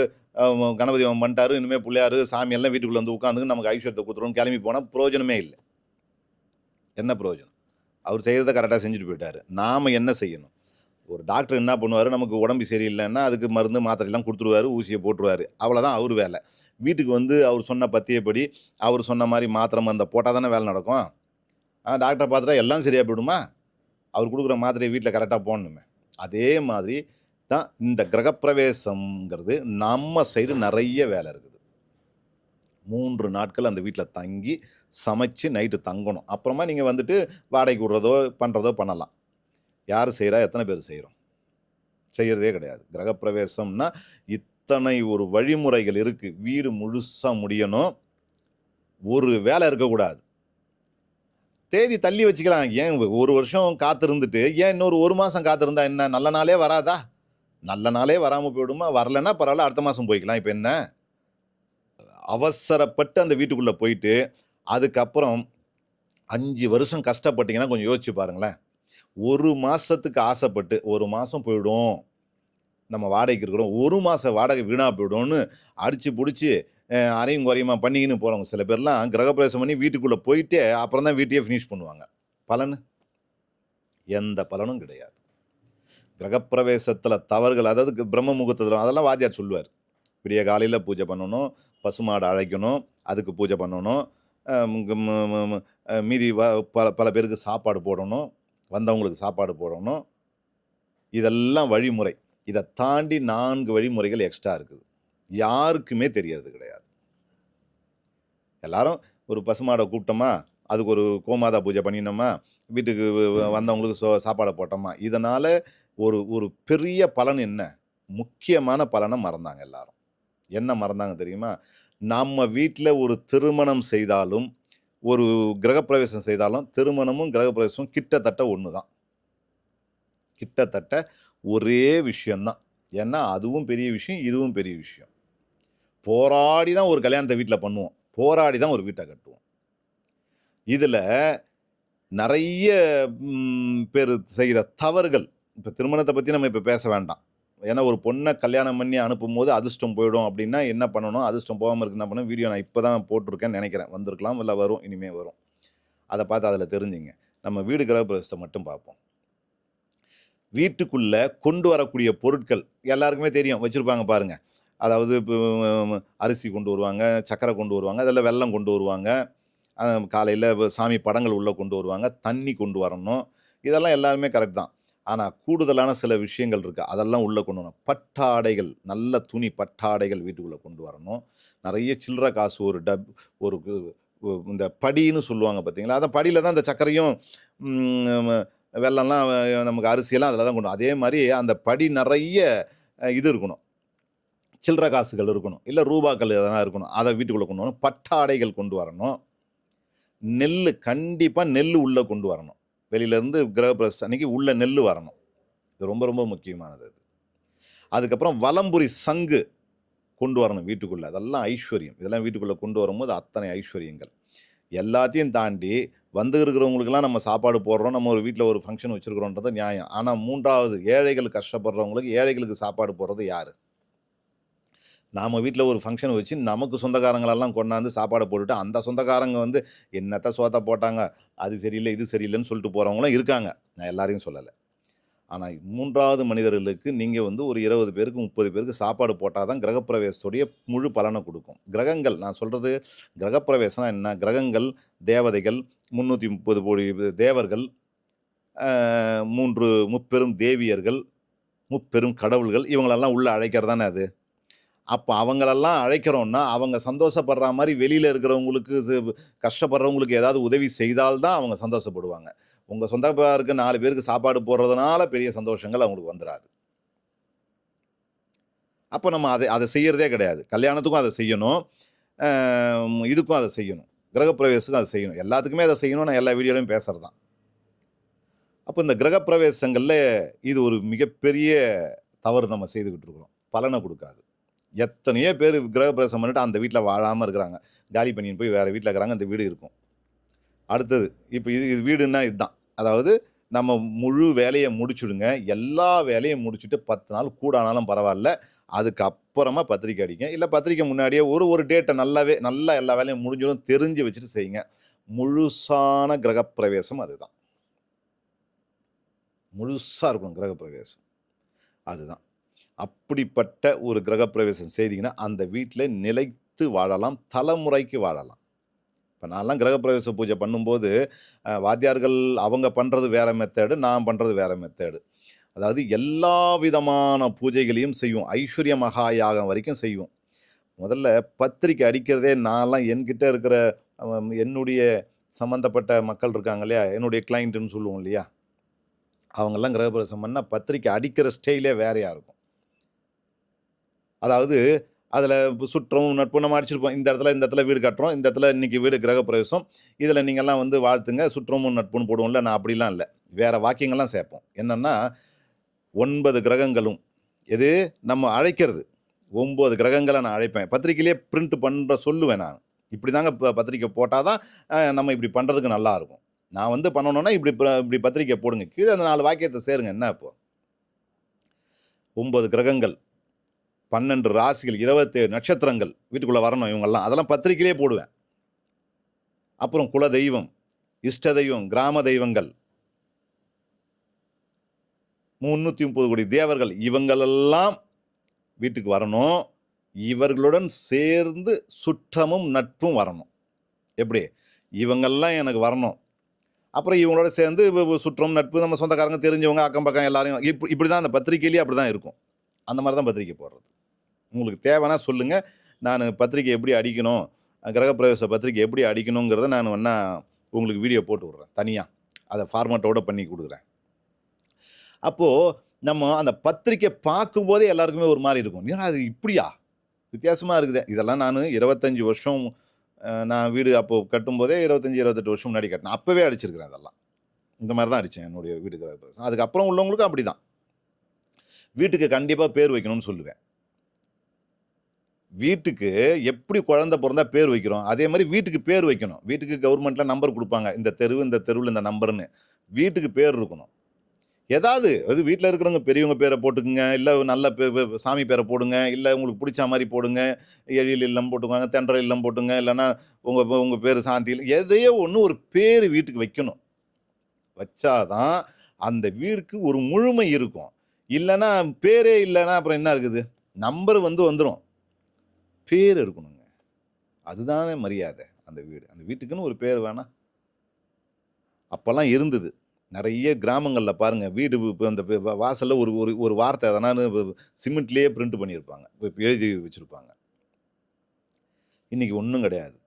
கணபதி அவன் பண்ணிட்டாரு. இனிமேல் பிள்ளையார் சாமி எல்லாம் வீட்டுக்குள்ளே வந்து உட்காந்துக்கின்னு நமக்கு ஐஸ்வரத்தை கொடுத்துருவோம் கிளம்பி போனால் பிரயோஜனமே இல்லை என்ன பிரயோஜனம்? அவர் செய்கிறத கரெக்டாக செஞ்சுட்டு போயிட்டாரு. நாம் என்ன செய்யணும்? ஒரு டாக்டர் என்ன பண்ணுவார் நமக்கு உடம்பு சரியில்லைன்னா அதுக்கு மருந்து, மாத்திரையெல்லாம் கொடுத்துருவாரு ஊசியை போட்டுருவாரு. அவ்வளோதான் அவர் வேலை வீட்டுக்கு வந்து அவர் சொன்ன பத்தியப்படி, அவர் சொன்ன மாதிரி மாத்திரை, மருந்த போட்டால் தானே வேலை நடக்கும். டாக்டரை பார்த்துட்டா எல்லாம் சரியாக போயிடுமா? அவர் கொடுக்குற மாத்திரையை வீட்டில் கரெக்டாக போடணுமே. அதே மாதிரி தான் இந்த கிரகப்பிரவேசம்ங்கிறது நம்ம சைடு நிறைய வேலை இருக்குது. மூன்று நாட்கள் அந்த வீட்டில் தங்கி, சமைச்சு நைட்டு தங்கணும். அப்புறமா நீங்கள் வந்துட்டு வாடகைக்கு விடுறதோ, பண்ணுறதோ பண்ணலாம். யார் செய்கிறா எத்தனை பேர் செய்கிறோம் செய்கிறதே கிடையாது. கிரகப்பிரவேசம்னா, இத்தனை ஒரு வழிமுறைகள் இருக்குது வீடு முழுசாக முடியணும். ஒரு வேலை இருக்கக்கூடாது. தேதி தள்ளி வச்சுக்கலாம். ஏன் ஒரு வருஷம் காத்திருந்துட்டு, ஏன் இன்னொரு ஒரு மாதம் காத்திருந்தா என்ன? நல்ல நாளே வராதா? நல்ல நாளே வராமல் போயிடுமா? வரலன்னா பரவாயில்ல அடுத்த மாதம் போய்க்கலாம். இப்போ என்ன? அவசரப்பட்டு அந்த வீட்டுக்குள்ளே போயிட்டு, அதுக்கப்புறம் அஞ்சு வருஷம் கஷ்டப்பட்டீங்கன்னா, கொஞ்சம் யோசிச்சு பாருங்களேன். ஒரு மாதத்துக்கு ஆசைப்பட்டு, ஒரு மாதம் போயிடும். நம்ம வாடகைக்கு இருக்கிறோம். ஒரு மாதம் வாடகை வீணாக போயிடும்னு அடித்து பிடிச்சி அரையும் குறையுமா பண்ணிக்கின்னு போகிறவங்க சில பேர்லாம் கிரகப்பிரவேசம் பண்ணி வீட்டுக்குள்ளே போயிட்டு, அப்புறம் தான் வீட்டையே ஃபினிஷ் பண்ணுவாங்க. பலன் எந்த பலனும் கிடையாது. கிரகப்பிரவேசத்தில் தவறுகள் அதாவது பிரம்ம முகூர்த்தத்துல அதெல்லாம் வாத்தியார் சொல்லுவார் விடிய காலையில் பூஜை பண்ணணும் பசுமாடு அழைக்கணும் அதுக்கு பூஜை பண்ணணும் மீதி வ பல பல பேருக்கு சாப்பாடு போடணும் வந்தவங்களுக்கு சாப்பாடு போடணும். இதெல்லாம் வழிமுறை. இதை தாண்டி நான்கு வழிமுறைகள் எக்ஸ்ட்ரா இருக்குது. யாருக்குமே தெரியறது கிடையாது. எல்லாரும் ஒரு பசுமாடை கூப்பிட்டோமா? அதுக்கு ஒரு கோமாதா பூஜை பண்ணினோமா? வீட்டுக்கு வந்தவங்களுக்கு சோ சாப்பாடை போட்டோமா? இதனால் ஒரு ஒரு பெரிய பலன் என்ன? முக்கியமான பலனை மறந்தாங்க எல்லாரும். என்ன மறந்தாங்க தெரியுமா? நம்ம வீட்டில் ஒரு திருமணம் செய்தாலும் ஒரு கிரகப்பிரவேசம் செய்தாலும் திருமணமும் கிரகப்பிரவேசமும் கிட்டத்தட்ட ஒன்று தான் கிட்டத்தட்ட ஒரே விஷயந்தான் ஏன்னா அதுவும் பெரிய விஷயம் இதுவும் பெரிய விஷயம். போராடி தான் ஒரு கல்யாணத்தை வீட்டில் பண்ணுவோம். போராடி தான் ஒரு வீட்டை கட்டுவோம். இதில் நிறைய பேர் செய்கிற தவறுகள் இப்போ திருமணத்தை பற்றி நம்ம இப்போ பேச வேண்டாம். ஏன்னா ஒரு பொண்ணை கல்யாணம் பண்ணி அனுப்பும்போது அதிர்ஷ்டம் போயிடும் அப்படின்னா என்ன பண்ணணும்? அதிர்ஷ்டம் போகாமல் இருக்கு என்ன பண்ணணும்? வீடியோ நான் இப்போ தான் போட்டிருக்கேன்னு நினைக்கிறேன். வந்திருக்கலாம் இல்லை வரும் இனிமே வரும். அதை பார்த்து அதில் தெரிஞ்சுங்க. நம்ம வீடு கிரகப்பிரவேசத்தை மட்டும் பார்ப்போம். வீட்டுக்குள்ளே கொண்டு வரக்கூடிய பொருட்கள் எல்லாருக்குமே தெரியும். வச்சுருப்பாங்க பாருங்கள் அதாவது இப்போ அரிசி கொண்டு வருவாங்க சக்கரை கொண்டு வருவாங்க அதில் வெல்லம் கொண்டு வருவாங்க. காலையில் சாமி படங்கள் உள்ளே கொண்டு வருவாங்க தண்ணி கொண்டு வரணும். இதெல்லாம் எல்லாருமே கரெக்ட் தான். ஆனால் கூடுதலான சில விஷயங்கள் இருக்குது அதெல்லாம் உள்ளே கொண்டு வரணும். பட்டாடைகள் நல்ல துணி பட்டாடைகள் வீட்டுக்குள்ளே கொண்டு வரணும். நிறைய சில்லற காசு ஒரு டப் ஒரு இந்த படின்னு சொல்லுவாங்க பார்த்தீங்களா? அந்த படியில் தான் இந்த சர்க்கரையும் வெள்ளம்லாம் நமக்கு அரிசியெல்லாம் அதில் தான் கொண்டு அதே மாதிரி அந்த படி நிறைய இது இருக்கணும். சில்லற காசுகள் இருக்கணும். இல்லை ரூபாக்கள் எதனா இருக்கணும். அதை வீட்டுக்குள்ளே கொண்டு வரணும். பட்டாடைகள் கொண்டு வரணும். நெல் கண்டிப்பாக நெல் உள்ளே கொண்டு வரணும். வெளியிலேருந்து கிரகப்பிரவேச அன்னைக்கு உள்ளே நெல் வரணும். இது ரொம்ப ரொம்ப முக்கியமானது அது. அதுக்கப்புறம் வலம்புரி சங்கு கொண்டு வரணும் வீட்டுக்குள்ளே. அதெல்லாம் ஐஸ்வர்யம். இதெல்லாம் வீட்டுக்குள்ளே கொண்டு வரும்போது அத்தனை ஐஸ்வர்யங்கள். எல்லாத்தையும் தாண்டி வந்து இருக்கிறவங்களுக்கெல்லாம் நம்ம சாப்பாடு போடுறோம். நம்ம ஒரு வீட்டில் ஒரு ஃபங்க்ஷன் வச்சுருக்கிறோன்றது நியாயம். ஆனால் மூன்றாவது ஏழைகள் கஷ்டப்படுறவங்களுக்கு ஏழைகளுக்கு சாப்பாடு போடுறது யார்? நாம் வீட்டில் ஒரு ஃபங்க்ஷன் வச்சு நமக்கு சொந்தக்காரங்களெல்லாம் கொண்டாந்து சாப்பாடு போட்டுட்டு அந்த சொந்தக்காரங்க வந்து என்னத்த சோத்த போட்டாங்க அது சரியில்லை இது சரியில்லைன்னு சொல்லிட்டு போகிறவங்களும் இருக்காங்க. நான் எல்லாரையும் சொல்லலை. ஆனால் மூன்றாவது மனிதர்களுக்கு நீங்கள் வந்து ஒரு இருபது பேருக்கு முப்பது பேருக்கு சாப்பாடு போட்டால் தான் கிரகப்பிரவேசத்துடைய முழு பலனை கொடுக்கும். கிரகங்கள் நான் சொல்கிறது கிரகப்பிரவேசம்னா என்ன? கிரகங்கள் தேவதைகள் முந்நூற்றி முப்பது கோடி தேவர்கள் மூன்று முப்பெரும் தேவியர்கள் முப்பெரும் கடவுள்கள் இவங்களெல்லாம் உள்ளே அழைக்கிறது தானே அது? அப்போ அவங்களெல்லாம் அழைக்கிறோன்னா அவங்க சந்தோஷப்படுற மாதிரி வெளியில் இருக்கிறவங்களுக்கு கஷ்டப்படுறவங்களுக்கு ஏதாவது உதவி செய்தால்தான் அவங்க சந்தோஷப்படுவாங்க. உங்கள் சொந்தக்காருக்கு நாலு பேருக்கு சாப்பாடு போடுறதுனால பெரிய சந்தோஷங்கள் அவங்களுக்கு வந்துடாது அப்போ நம்ம அதை அதை செய்கிறதே கிடையாது. கல்யாணத்துக்கும் அதை செய்யணும். இதுக்கும் அதை செய்யணும். கிரகப்பிரவேசத்துக்கும் அதை செய்யணும். எல்லாத்துக்குமே அதை செய்யணும் நான் எல்லா வீடியோலையும் பேசுறது தான் அப்போ இந்த கிரகப்பிரவேசங்களில் இது ஒரு மிகப்பெரிய தவறு நம்ம செய்துக்கிட்டு இருக்கிறோம். பலனை கொடுக்காது. எத்தனையோ பேர் கிரகப்பிரவேசம் பண்ணிட்டு அந்த வீட்டில் வாழாமல் இருக்கிறாங்க. காலி பண்ணின்னு போய் வேறு வீட்டில் இருக்கிறாங்க. அந்த வீடு இருக்கும். அடுத்தது இப்போ இது இது வீடுன்னா இதுதான். அதாவது நம்ம முழு வேலையை முடிச்சுடுங்க. எல்லா வேலையும் முடிச்சுட்டு பத்து நாள் கூட ஆனாலும் பரவாயில்ல அதுக்கப்புறமா பத்திரிக்கை அடிங்க. இல்லை பத்திரிக்கை முன்னாடியே ஒரு ஒரு டேட்டை நல்லாவே நல்லா எல்லா வேலையும் முடிஞ்சிடும். தெரிஞ்சு வச்சுட்டு செய்யுங்க. முழுசான கிரகப்பிரவேசம் அதுதான். முழுசாக இருக்கும் கிரகப்பிரவேசம். அதுதான். அப்படிப்பட்ட ஒரு கிரகப்பிரவேசம் செய்தீங்கன்னா அந்த வீட்டில் நிலைத்து வாழலாம் தலைமுறைக்கு வாழலாம். இப்போ நான்லாம் கிரகப்பிரவேச பூஜை பண்ணும்போது வாத்தியார்கள் அவங்க பண்ணுறது வேற மெத்தேடு நான் பண்ணுறது வேற மெத்தேடு அதாவது எல்லா விதமான பூஜைகளையும் செய்வோம். ஐஸ்வர்ய மகா யாகம் வரைக்கும் செய்வோம். முதல்ல பத்திரிக்கை அடிக்கிறதே நான்லாம் என்கிட்ட இருக்கிற என்னுடைய சம்மந்தப்பட்ட மக்கள் இருக்காங்க இல்லையா? என்னுடைய கிளைண்ட்டுன்னு சொல்லுவோம் இல்லையா? அவங்கெல்லாம் கிரகப்பிரவேசம் பண்ணால் பத்திரிக்கை அடிக்கிற ஸ்டைலே வேறையாக இருக்கும். அதாவது அதில் சுற்றும் நட்பு நம்ம அடிச்சிருப்போம். இந்த இடத்துல இந்த இடத்துல வீடு கட்டுறோம். இந்த இடத்துல இன்றைக்கி வீடு கிரகப்பிரவேசம். இதில் நீங்கள்லாம் வந்து வாழ்த்துங்க. சுற்றமும் நட்புன்னு போடுவோம்ல. நான் அப்படிலாம் இல்லை. வேறு வாக்கியங்கள்லாம் சேர்ப்போம். என்னென்னா ஒன்பது கிரகங்களும் எது? நம்ம அழைக்கிறது. ஒம்பது கிரகங்களை நான் அழைப்பேன். பத்திரிக்கையிலே பிரிண்ட் பண்ணுற சொல்லுவேன் நான். இப்படி தாங்க இப்போ பத்திரிக்கை போட்டால் தான் நம்ம இப்படி பண்ணுறதுக்கு நல்லா இருக்கும். நான் வந்து பண்ணணுன்னா இப்படி இப்படி பத்திரிக்கை போடுங்க. கீழே அந்த நாலு வாக்கியத்தை சேருங்க. என்ன இப்போது ஒன்பது கிரகங்கள். பன்னெண்டு ராசிகள் இருபத்தேழு நட்சத்திரங்கள் வீட்டுக்குள்ளே வரணும் இவங்கெல்லாம். அதெல்லாம் பத்திரிக்கையிலே போடுவேன். அப்புறம் குல தெய்வம் இஷ்ட தெய்வம் கிராம தெய்வங்கள். முந்நூற்றி முப்பது கோடி தேவர்கள் இவங்களெல்லாம் வீட்டுக்கு வரணும். இவர்களுடன் சேர்ந்து சுற்றமும் நட்பும் வரணும். எப்படி? இவங்கெல்லாம் எனக்கு வரணும். அப்புறம் இவங்களோட சேர்ந்து சுற்றம் நட்பு நம்ம சொந்தக்காரங்க தெரிஞ்சவங்க அக்கம் பக்கம் எல்லாரையும் இப்படி இப்படி தான் அந்த பத்திரிக்கையிலேயே அப்படி தான் இருக்கும். அந்த மாதிரி தான் பத்திரிக்கை போடுறது. உங்களுக்கு தேவைன்னா சொல்லுங்கள் நான் பத்திரிக்கை எப்படி அடிக்கணும் கிரகப்பிரவேச பத்திரிக்கை எப்படி அடிக்கணுங்கிறத நான் வேணா உங்களுக்கு வீடியோ போட்டு விட்றேன் தனியாக அதை ஃபார்மேட்டோட பண்ணி கொடுக்குறேன். அப்போது நம்ம அந்த பத்திரிக்கை பார்க்கும்போதே எல்லாருக்குமே ஒரு மாதிரி இருக்கும். ஏன்னா அது இப்படியா? வித்தியாசமாக இருக்குது. இதெல்லாம் நான் இருபத்தஞ்சி வருஷம் நான் வீடு அப்போது கட்டும்போதே இருபத்தஞ்சி இருபத்தெட்டு வருஷம் முன்னாடி கட்டினேன். அப்போவே அடிச்சிருக்கிறேன் அதெல்லாம். இந்த மாதிரி தான் அடித்தேன் என்னுடைய வீடு கிரகப்பிரவேசம். அதுக்கப்புறம் உள்ளவங்களுக்கும் அப்படி தான் வீட்டுக்கு கண்டிப்பாக பேர் வைக்கணும்னு சொல்லுவேன். வீட்டுக்கு எப்படி குழந்தை பிறந்தா பேர் வைக்கிறோம்? அதே மாதிரி வீட்டுக்கு பேர் வைக்கணும். வீட்டுக்கு கவர்மெண்ட்டில் நம்பர் கொடுப்பாங்க. இந்த தெருவு இந்த தெருவில் இந்த நம்பர்னு வீட்டுக்கு பேர் இருக்கணும். ஏதாவது அது வீட்டில் இருக்கிறவங்க பெரியவங்க பேரை போட்டுக்குங்க. இல்லை நல்ல பே- சாமி பேரை போடுங்க. இல்லை உங்களுக்கு பிடிச்ச மாதிரி போடுங்க. எழில் இல்லம் போட்டுக்குவாங்க தென்றல் இல்லம் போட்டுங்க. இல்லைன்னா உங்கள் உங்கள் பேர் சாந்தி எதையோ ஒன்று ஒரு பேர் வீட்டுக்கு வைக்கணும். வச்சாதான் அந்த வீடுக்கு ஒரு முழுமை இருக்கும். இல்லைன்னா பேரே இல்லைன்னா அப்புறம் என்ன இருக்குது? நம்பர் வந்து வந்துடும் பேர் இருக்கணுங்க. அதுதானே மரியாதை. அந்த வீடு. அந்த வீட்டுக்குன்னு ஒரு பேர் வேணாம் அப்போல்லாம் இருந்தது. நிறைய கிராமங்களில் பாருங்கள் வீடு இப்போ அந்த வாசலில் ஒரு ஒரு ஒரு வார்த்தை எதனான்னு சிமெண்ட்லேயே பிரிண்ட் பண்ணியிருப்பாங்க. இப்போ எழுதி வச்சுருப்பாங்க. இன்றைக்கி ஒன்றும் கிடையாது.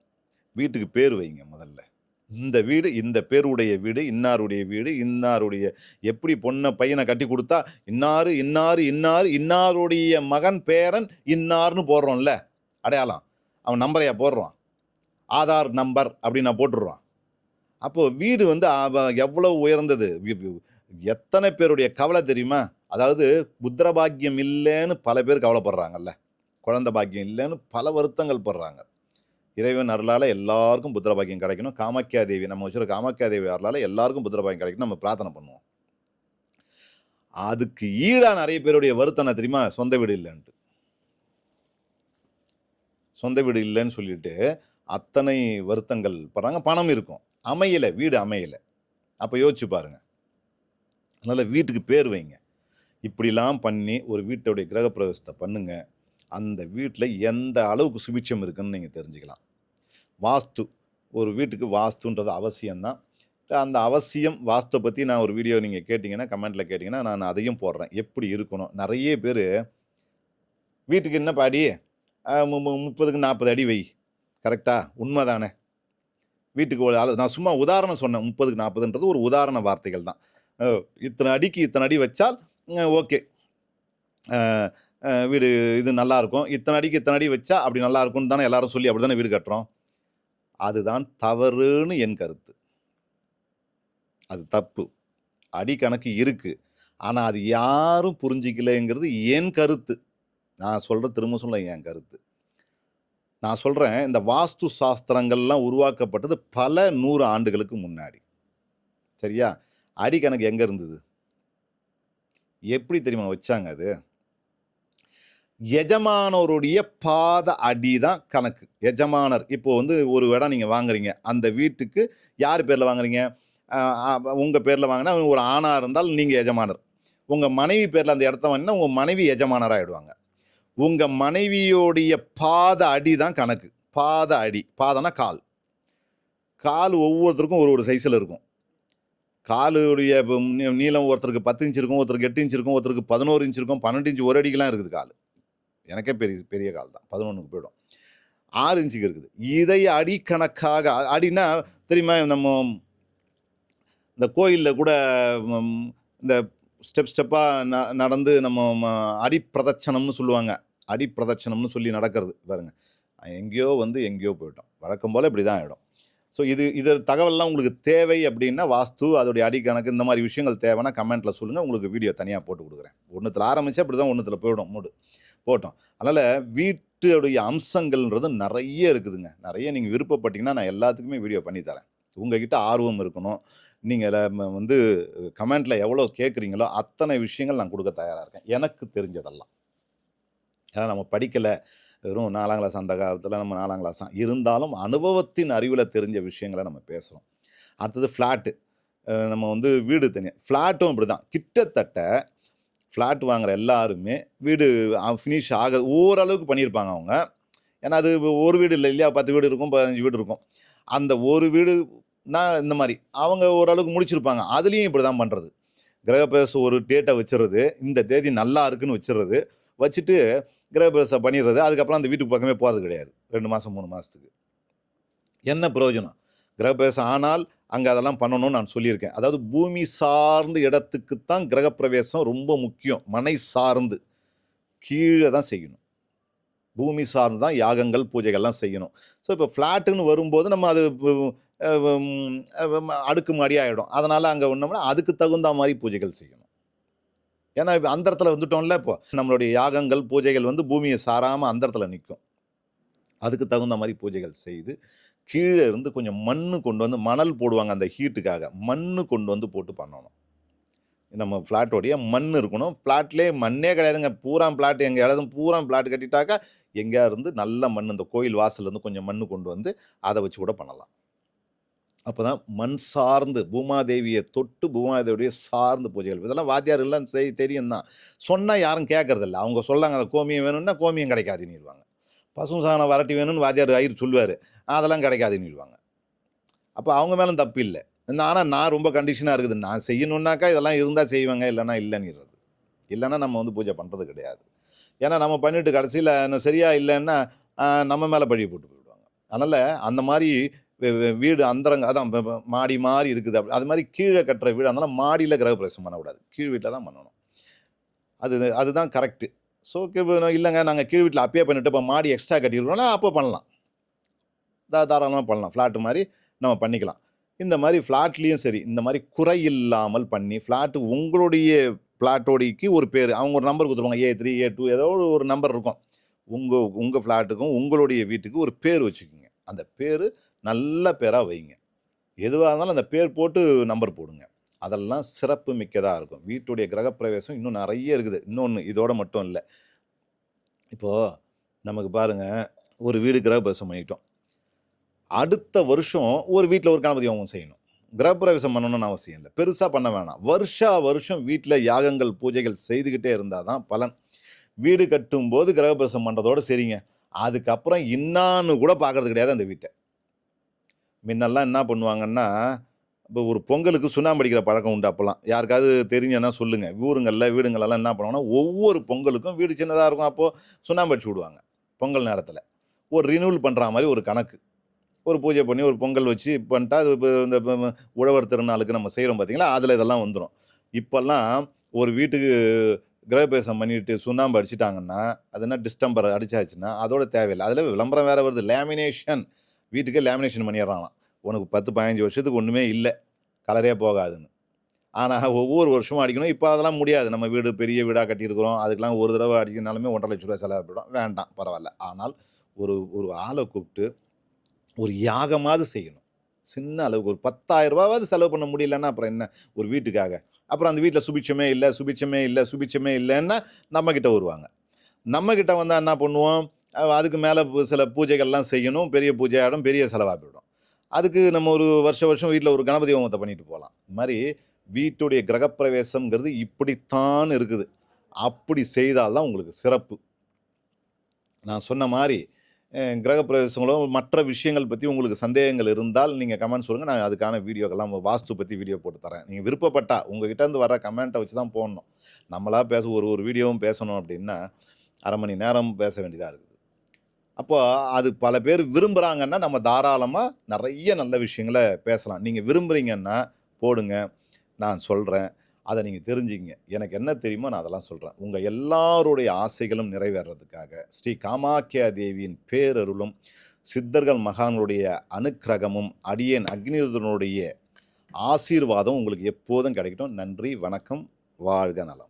வீட்டுக்கு பேர் வைங்க முதல்ல. இந்த வீடு இந்த பேருடைய வீடு இன்னாருடைய வீடு இன்னாருடைய எப்படி பொண்ணை பையனை கட்டி கொடுத்தா இன்னாரு இன்னாரு இன்னாரு இன்னாருடைய மகன் பேரன் இன்னார்னு போடுறோம்ல. அடையாளம். அவன் நம்பரையா போடுறான். ஆதார் நம்பர் அப்படின்னு நான் போட்டுடுறான். அப்போது வீடு வந்து எவ்வளோ உயர்ந்தது? எத்தனை பேருடைய கவலை தெரியுமா? அதாவது புத்திர பாக்கியம் இல்லைன்னு பல பேர் கவலைப்படுறாங்கல்ல. குழந்தை பாக்கியம் இல்லைன்னு பல வருத்தங்கள் படுறாங்க. இறைவன் அருளால் எல்லாருக்கும் புத்திர பாக்கியம் கிடைக்கணும். காமாக்கியா தேவி நம்ம வச்சுருக்க காமாக்கியா தேவி அருளால் எல்லாருக்கும் புத்திர பாக்கியம் கிடைக்கணும். நம்ம பிரார்த்தனை பண்ணுவோம். அதுக்கு ஈடாக நிறைய பேருடைய வருத்தம் தெரியுமா? சொந்த வீடு இல்லைன்ட்டு. சொந்த வீடு இல்லைன்னு சொல்லிட்டு அத்தனை வருத்தங்கள் படுறாங்க. பணம் இருக்கும். அமையலை வீடு அமையலை. அப்போ யோசிச்சு பாருங்கள் அதனால் வீட்டுக்கு பேர் வைங்க. இப்படிலாம் பண்ணி ஒரு வீட்டுடைய கிரகப்பிரவேசத்தை பண்ணுங்க. அந்த வீட்டில் எந்த அளவுக்கு சுபிட்சம் இருக்குன்னு நீங்கள் தெரிஞ்சுக்கலாம். வாஸ்து. ஒரு வீட்டுக்கு வாஸ்துன்றது அவசியம்தான். அந்த அவசியம் வாஸ்துவை பற்றி நான் ஒரு வீடியோ நீங்கள் கேட்டிங்கன்னா கமெண்ட்டில் கேட்டிங்கன்னா நான் அதையும் போடுறேன். எப்படி இருக்கணும்? நிறைய பேர் வீட்டுக்கு என்ன பாடி முப்பதுக்கு நாற்பது அடி வை. கரெக்டாக உண்மை தானே வீட்டுக்கு ஒரு அளவு நான் சும்மா உதாரணம் சொன்னேன் முப்பதுக்கு நாற்பதுன்றது ஒரு உதாரண வார்த்தைகள் தான். இத்தனை அடிக்கு இத்தனை அடி வச்சால் ஓகே. வீடு இது நல்லாயிருக்கும் இத்தனை அடிக்கு இத்தனை அடி வச்சா அப்படி நல்லாயிருக்கும்னு தானே எல்லாரும் சொல்லி அப்படி தானே வீடு கட்டுறோம்? அதுதான் தவறுன்னு என் கருத்து. அது தப்பு. அடி கணக்கு இருக்குது ஆனால் அது யாரும் புரிஞ்சிக்கலைங்கிறது என் கருத்து. நான் சொல்கிற திரும்ப சொல்ல என் கருத்து. நான் சொல்கிறேன் இந்த வாஸ்து சாஸ்திரங்கள்லாம் உருவாக்கப்பட்டது பல நூறு ஆண்டுகளுக்கு முன்னாடி. சரியா? அடி கணக்கு எங்கே இருந்தது? எப்படி தெரியுமா வச்சாங்க அது? எஜமானோருடைய பாத அடி தான் கணக்கு. எஜமானர். இப்போ வந்து ஒரு இடம் நீங்கள் வாங்குறீங்க. அந்த வீட்டுக்கு யார் பேரில் வாங்குறீங்க? உங்கள் பேரில் வாங்கினா ஒரு ஆணாக இருந்தால் நீங்கள் எஜமானர். உங்கள் மனைவி பேரில் அந்த இடத்த வாங்கினா உங்கள் மனைவி எஜமானராக ஆகிடுவாங்க உங்கள் மனைவியோடைய பாத அடி தான் கணக்கு. பாத அடி. பாதனா கால். கால் ஒவ்வொருத்தருக்கும் ஒரு ஒரு சைஸில் இருக்கும். காலுடைய நீளம் ஒருத்தருக்கு பத்து இன்ச் இருக்கும் ஒருத்தருக்கு எட்டு இன்ச் இருக்கும் ஒருத்தருக்கு பதினோரு இன்ச் இருக்கும் பன்னெண்டு இன்ச் ஒரு அடிக்கெலாம் இருக்குது கால். எனக்கே பெரிய பெரிய கால் தான். பதினொன்றுக்கு போயிடும். ஆறு இன்ச்சுக்கு இருக்குது. இதை அடிக்கணக்காக அ- அடின்னா தெரியுமா நம்ம இந்த கோயிலில் கூட இந்த ஸ்டெப் ஸ்டெப்பாக ந நடந்து நம்ம அடிப்பிரதட்சணம்னு சொல்லுவாங்க. அடிப்பிரதட்சணம்னு சொல்லி நடக்கிறது பாருங்க. எங்கேயோ வந்து எங்கேயோ போயிட்டோம். வழக்கம் போல் இப்படி தான் ஆகிடும் ஸோ இது இது தகவல்லாம் உங்களுக்கு தேவை அப்படின்னா வாஸ்து அதோடைய அடிக்கணக்கு இந்த மாதிரி விஷயங்கள் தேவைன்னா கமெண்ட்டில் சொல்லுங்கள் உங்களுக்கு வீடியோ தனியாக போட்டு கொடுக்குறேன். ஒன்றுத்தில் ஆரம்பித்தா அப்படி தான் ஒன்றுத்தில் போயிடும் மூடு. போட்டோம். அதனால் வீட்டுடைய அம்சங்கள்ன்றது நிறைய இருக்குதுங்க. நிறைய நீங்கள் விருப்பப்பட்டீங்கன்னா நான் எல்லாத்துக்குமே வீடியோ பண்ணித்தரேன் உங்ககிட்ட ஆர்வம் இருக்கணும். நீங்கள் வந்து கமெண்ட்டில் எவ்வளோ கேட்குறீங்களோ அத்தனை விஷயங்கள் நான் கொடுக்க தயாராக இருக்கேன். எனக்கு தெரிஞ்சதெல்லாம். ஏன்னா நம்ம படிக்கலை. வெறும் நாலாம் கிளாஸ் அந்த காலத்தில் நம்ம நாலாம் கிளாஸ் தான். இருந்தாலும் அனுபவத்தின் அறிவில் தெரிஞ்ச விஷயங்களை நம்ம பேசுகிறோம் அடுத்தது ஃப்ளாட்டு நம்ம வந்து வீடு தனியாக ஃப்ளாட்டும் இப்படி தான் கிட்டத்தட்ட ஃப்ளாட் வாங்குகிற எல்லாருமே வீடு ஃபினிஷ் ஆக ஓரளவுக்கு பண்ணியிருப்பாங்க அவங்க. ஏன்னா அது ஒரு வீடு இல்லை இல்லையா? பத்து வீடு இருக்கும் பதினஞ்சு வீடு இருக்கும். அந்த ஒரு வீடு நான் இந்த மாதிரி. அவங்க ஓரளவுக்கு முடிச்சிருப்பாங்க. அதுலேயும் இப்படி தான் பண்ணுறது கிரகப்பிரவேசம் ஒரு டேட்டை வச்சிடுறது இந்த தேதி நல்லா இருக்குன்னு வச்சிடுறது வச்சுட்டு கிரகப்பிரவேசம் பண்ணிடுறது அதுக்கப்புறம் அந்த வீட்டுக்கு பக்கமே போகிறது கிடையாது. ரெண்டு மாதம் மூணு மாதத்துக்கு என்ன பிரயோஜனம்? கிரகப்பிரவேசம் ஆனால் அங்கே அதெல்லாம் பண்ணணும்னு நான் சொல்லியிருக்கேன். அதாவது பூமி சார்ந்த இடத்துக்கு தான் கிரகப்பிரவேசம் ரொம்ப முக்கியம். மனை சார்ந்து. கீழே தான் செய்யணும். பூமி சார்ந்து தான் யாகங்கள் பூஜைகள்லாம் செய்யணும். ஸோ இப்போ ஃப்ளாட்டுன்னு வரும்போது நம்ம அது அடுக்குமாடி அடுக்கு ஆகிடும் அதனால் அங்கே ஒன்றோம்னா அதுக்கு தகுந்த மாதிரி பூஜைகள் செய்யணும். ஏன்னா இப்போ அந்தரத்தில் வந்துட்டோம்ல இப்போ. நம்மளுடைய யாகங்கள் பூஜைகள் வந்து பூமியை சாராமல் அந்தரத்தில் நிற்கும் அதுக்கு தகுந்த மாதிரி பூஜைகள் செய்து கீழே இருந்து கொஞ்சம் மண் கொண்டு வந்து மணல் போடுவாங்க அந்த ஹீட்டுக்காக. மண் கொண்டு வந்து போட்டு பண்ணணும். நம்ம ஃப்ளாட்டோடைய மண் இருக்கணும். ஃப்ளாட்லேயே மண்ணே கிடையாதுங்க. பூரா ஃப்ளாட் எங்கே இடத்துல பூரா ஃப்ளாட் கட்டிட்டாக்கா எங்கேயா இருந்து நல்ல மண் இந்த கோயில் வாசல்லேருந்து கொஞ்சம் மண் கொண்டு வந்து அதை வச்சு கூட பண்ணலாம். அப்போ தான் மண் சார்ந்து பூமாதேவியை தொட்டு பூமாதேவியை சார்ந்து பூஜைகள். இதெல்லாம் வாத்தியார் எல்லாம் செய் தெரியும் தான் சொன்னால் யாரும் கேட்கறதில்ல. அவங்க சொல்லாங்க அந்த கோமியம் வேணும்னா கோமியம் கிடைக்காதுன்னுருவாங்க பசும் சாணம் வரட்டி வேணும்னு வாத்தியார் ஐயர் சொல்லுவார். அதெல்லாம் கிடைக்காதுன்னுருவாங்க அப்போ அவங்க மேலும் தப்பு இல்லை. ஆனால் நான் ரொம்ப கண்டிஷனாக இருக்குது. நான் செய்யணுன்னாக்கா இதெல்லாம் இருந்தால் செய்வாங்க இல்லைன்னா இல்லைன்னுறது. இல்லைன்னா நம்ம வந்து பூஜை பண்ணுறது கிடையாது. ஏன்னா நம்ம பண்ணிட்டு கடைசியில் என்ன சரியாக இல்லைன்னா நம்ம மேலே பழி போட்டு போயிடுவாங்க. அதனால் அந்த மாதிரி வீடு அந்தரங்க அதான் மாடி மாறி இருக்குது. அப்படி அது மாதிரி கீழே கட்டுற வீடு அதனால் மாடியில் கிரகப்பிரவேசம் பண்ணக்கூடாது. கீழ் வீட்டில் தான் பண்ணணும். அது அதுதான் கரெக்டு ஸோ இல்லைங்க நாங்கள் கீழ் வீட்டில் அப்பயே பண்ணிட்டு இப்போ மாடி எக்ஸ்ட்ரா கட்டிடுறோம்னா அப்போ பண்ணலாம். தா தாராளமாக பண்ணலாம். ஃப்ளாட்டு மாதிரி நம்ம பண்ணிக்கலாம். இந்த மாதிரி ஃப்ளாட்லேயும் சரி இந்த மாதிரி குறை இல்லாமல் பண்ணி ஃப்ளாட்டு உங்களுடைய ஃப்ளாட்டோடைக்கு ஒரு பேர் அவங்க ஒரு நம்பர் கொடுத்துருவாங்க ஏ த்ரீ ஏ டூ ஏதோ ஒரு- ஒரு நம்பர் இருக்கும். உங்கள் உங்கள் ஃப்ளாட்டுக்கும் உங்களுடைய வீட்டுக்கு ஒரு பேர் வச்சுக்கோங்க. அந்த பேர் நல்ல பேராக வைங்க. எதுவாக இருந்தாலும் அந்த பேர் போட்டு நம்பர் போடுங்க. அதெல்லாம் சிறப்பு மிக்கதாக இருக்கும். வீட்டுடைய கிரகப்பிரவேசம் இன்னும் நிறைய இருக்குது. இன்னொன்று இதோட மட்டும் இல்லை. இப்போது நமக்கு பாருங்கள் ஒரு வீடு கிரகப்பிரவேசம் பண்ணிட்டோம். அடுத்த வருஷம் ஒரு வீட்டில் ஒரு கணபதி ஹோமம் செய்யணும். கிரகப்பிரவேசம் பண்ணணும்னு அவசியம் இல்லை. பெருசாக பண்ண வேணாம். வருஷா வருஷம் வீட்டில் யாகங்கள் பூஜைகள் செய்துக்கிட்டே இருந்தால் தான் பலன். வீடு கட்டும்போது கிரகப்பிரவேசம் பண்ணுறதோட சரிங்க. அதுக்கப்புறம் இன்னான்னு கூட பார்க்கறது கிடையாது அந்த வீட்டை. முன்னெல்லாம் என்ன பண்ணுவாங்கன்னா இப்போ ஒரு பொங்கலுக்கு சுண்ணாம்பு அடிக்கிற பழக்கம் உண்டு அப்போல்லாம் யாருக்காவது தெரிஞ்சனா சொல்லுங்கள் ஊருங்களில் வீடுங்களெல்லாம் என்ன பண்ணுவாங்கன்னா ஒவ்வொரு பொங்கலுக்கும் வீடு சின்னதாக இருக்கும். அப்போது சுண்ணாம்பு அடிச்சு விடுவாங்க பொங்கல் நேரத்தில். ஒரு ரினியூவல் பண்ணுற மாதிரி ஒரு கணக்கு. ஒரு பூஜை பண்ணி ஒரு பொங்கல் வச்சு பண்ணிட்டா அது இப்போ இந்த உழவர் திருநாளுக்கு நம்ம செய்கிறோம் பார்த்தீங்களா அதில் இதெல்லாம் வந்துடும் இப்போல்லாம் ஒரு வீட்டுக்கு கிரகபேசம் பண்ணிட்டு சுண்ணாம்பு அடிச்சிட்டாங்கன்னா அது என்ன டிஸ்டம்பர் அடிச்சாச்சுன்னா அதோட தேவையில்லை. அதில் விளம்பரம் வேறு வருது. லேமினேஷன் வீட்டுக்கே லேமினேஷன் பண்ணிடுறாங்களாம். உனக்கு பத்து பதினஞ்சு வருஷத்துக்கு ஒன்றுமே இல்லை. கலரே போகாதுன்னு. ஆனால் ஒவ்வொரு வருஷமும் அடிக்கணும். இப்போ அதெல்லாம் முடியாது. நம்ம வீடு பெரிய வீடாக கட்டியிருக்கிறோம். அதுக்கெலாம் ஒரு தடவை அடிக்கணும்னாலுமே ஒன்றரை லட்ச ரூபா செலவு போயிடும் வேண்டாம் பரவாயில்ல. ஆனால் ஒரு ஒரு ஆளை கூப்பிட்டு ஒரு யாகமாவது செய்யணும். சின்ன அளவுக்கு ஒரு பத்தாயிரம் ரூபாவது செலவு பண்ண முடியலன்னா அப்புறம் என்ன? ஒரு வீட்டுக்காக. அப்புறம் அந்த வீட்டில் சுபிச்சமே இல்லை சுபிச்சமே இல்லை சுபிச்சமே இல்லைன்னா நம்மக்கிட்ட வருவாங்க. நம்மக்கிட்ட வந்தால் என்ன பண்ணுவோம்? அதுக்கு மேலே சில பூஜைகள்லாம் செய்யணும். பெரிய பூஜை ஆகிடும் பெரிய செலவாக போயிடும். அதுக்கு நம்ம ஒரு வருஷ வருஷம் வீட்டில் ஒரு கணபதி ஹோமத்தை பண்ணிட்டு போகலாம் இது மாதிரி வீட்டுடைய கிரகப்பிரவேசம்ங்கிறது இப்படித்தான் இருக்குது. அப்படி செய்தால்தான் உங்களுக்கு சிறப்பு. நான் சொன்ன மாதிரி கிரகப்பிரவேசங்களும் கிரகப்பிரவேசங்களோ மற்ற விஷயங்கள் பற்றி உங்களுக்கு சந்தேகங்கள் இருந்தால் நீங்கள் கமெண்ட் சொல்லுங்கள் நான் அதுக்கான வீடியோக்கெல்லாம் வாஸ்து பற்றி வீடியோ போட்டு தரேன். நீங்கள் விருப்பப்பட்டா உங்ககிட்ட வர கமெண்ட்டை வச்சு தான் போடணும். நம்மளாக பேச ஒரு ஒரு வீடியோவும் பேசணும் அப்படின்னா அரை மணி நேரம் பேச வேண்டியதாக இருக்குது. அப்போ அது பல பேர் விரும்புகிறாங்கன்னா நம்ம தாராளமாக நிறைய நல்ல விஷயங்களை பேசலாம். நீங்கள் விரும்புகிறீங்கன்னா போடுங்க. நான் சொல்கிறேன் அதை நீங்கள் தெரிஞ்சுங்க எனக்கு என்ன தெரியுமோ நான் அதெல்லாம் சொல்கிறேன் உங்கள் எல்லாருடைய ஆசைகளும் நிறைவேறதுக்காக ஸ்ரீ காமாக்கியா தேவியின் பேரருளும் சித்தர்கள் மகான்களுடைய அனுக்கிரகமும் அடியேன் அக்னிதனுடைய ஆசீர்வாதம் உங்களுக்கு எப்போதும் கிடைக்கட்டும். நன்றி வணக்கம் வாழ்க நலம்.